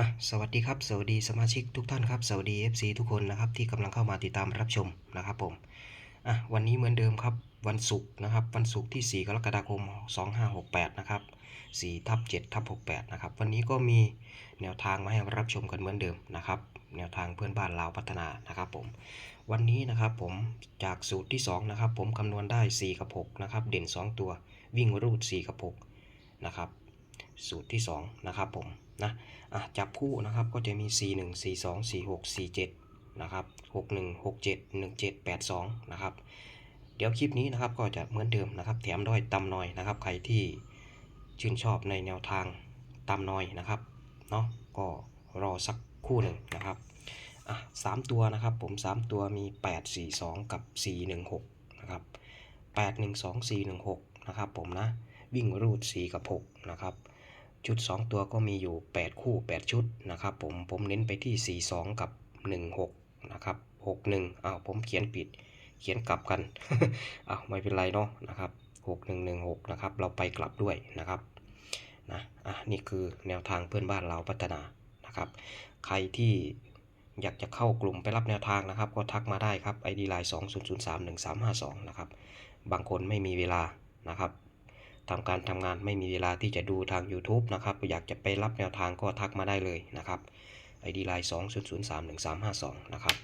อะสวัสดีครับสวัสดีสมาชิกทุกท่านครับสวัสดี FC ทุกคนนะครับที่กำลังเข้ามาติดตามรับชมนะครับผมอะวันนี้เหมือนเดิมครับวันศุกร์นะครับวันศุกร์ที่ 4 กรกฎาคม 2568 นะครับ4ทับ7ทับ68 นะครับ วันนี้ก็มีแนวทางมาให้รับชมกันเหมือนเดิมนะครับ แนวทางเพื่อนบ้านลาวพัฒนานะครับผมวันนี้นะครับผมจากสูตรที่ 2 นะครับ ผมคำนวณได้ 4 กับ 6 นะครับ เด่น 2 ตัววิ่งรูด 4 กับ 6 นะครับ สูตรที่ 2 นะครับผมนะะจับคู่นะครับก็จะมี 4 1 4 2 4 6 4 7 นะครับ 6 1 6 7 1 7 8 2 นะครับ เดี๋ยวคลิปนี้นะครับก็จะเหมือนเดิมนะครับ แถมด้วยตำหน้อยนะครับ ใครที่ชื่นชอบในแนวทางตำหน้อยนะครับเนาะก็รอสักคู่หนึ่งนะครับอะสามตัวนะครับผม 3 ตัวมี 8 4 2 กับ 4 1 6 นะครับ 8 1 2 4 1 6 นะครับผมนะ วิ่งรูด 4 กับ 6 นะครับ ชุด 2 ตัวก็มีอยู่ 8 คู่ 8 ชุดนะครับผมผมเน้นไปที่ 4 2 กับ 1 6 นะครับ6 1อ้าวผมเขียนผิดเขียนกลับกันอ้าวไม่เป็นไรเนาะนะครับ 6 1 1 6 นะครับ เราไปกลับด้วยนะครับนะอะนี่คือแนวทางเพื่อนบ้านเราพัฒนานะครับ ใครที่อยากจะเข้ากลุ่มไปรับแนวทางนะครับ ก็ทักมาได้ครับ ID line 2 0 0 3 1 3 5 2 นะครับ บางคนไม่มีเวลานะครับ ทำการทำงานไม่มีเวลาที่จะดูทาง YouTube นะครับ อยากจะไปรับแนวทางก็ทักมาได้เลยนะครับ ID line 2 0 0 3 1 3 5 2 นะครับ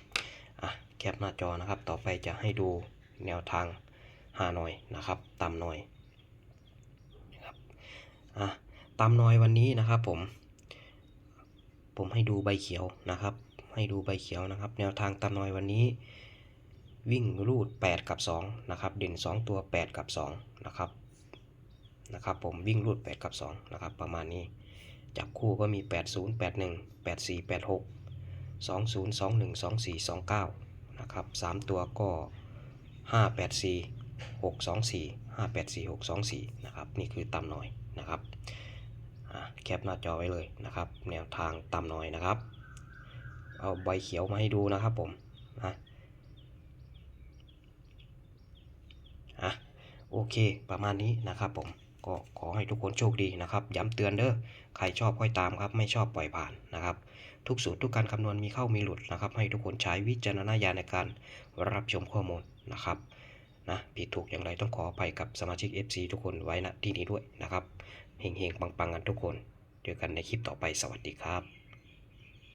อะแคปหน้าจอนะครับ ต่อไปจะให้ดูแนวทางหาหน่อยนะครับตามหน่อยนะครับอะตามหน่อยวันนี้นะครับผม ผมให้ดูใบเขียวนะครับ ให้ดูใบเขียวนะครับ แนวทางตามหน่อยวันนี้ วิ่งรูด 8 กับ 2 นะครับ เด่น 2 ตัว 8 กับ 2 นะครับ นะครับผมวิ่งรูด 8 กับ 2 นะครับ ประมาณนี้จับคู่ก็มี 80 81 84 86 20 21 24 29 นะครับ 3 ตัวก็ 584 624 584 624 นะครับ นี่คือตำหน่อยนะครับแคปหน้าจอไว้เลยนะครับ แนวทางตำหน่อยนะครับ เอาใบเขียวมาให้ดูนะครับผมนะอะโอเคประมาณนี้นะครับผม ก็ขอให้ทุกคนโชคดีนะครับย้ำเตือนเด้อใครชอบค่อยตามครับ ไม่ชอบปล่อยผ่านนะครับ ทุกสูตรทุกการคำนวณมีเข้ามีหลุดนะครับ ให้ทุกคนใช้วิจารณญาณในการรับชมข้อมูลนะครับนะผิดถูกอย่างไรต้องขออภัยกับสมาชิก FC ทุกคนไว้ณที่นี้ด้วยนะครับเฮงๆปังๆกันทุกคนเจอกันในคลิปต่อไปสวัสดีครับ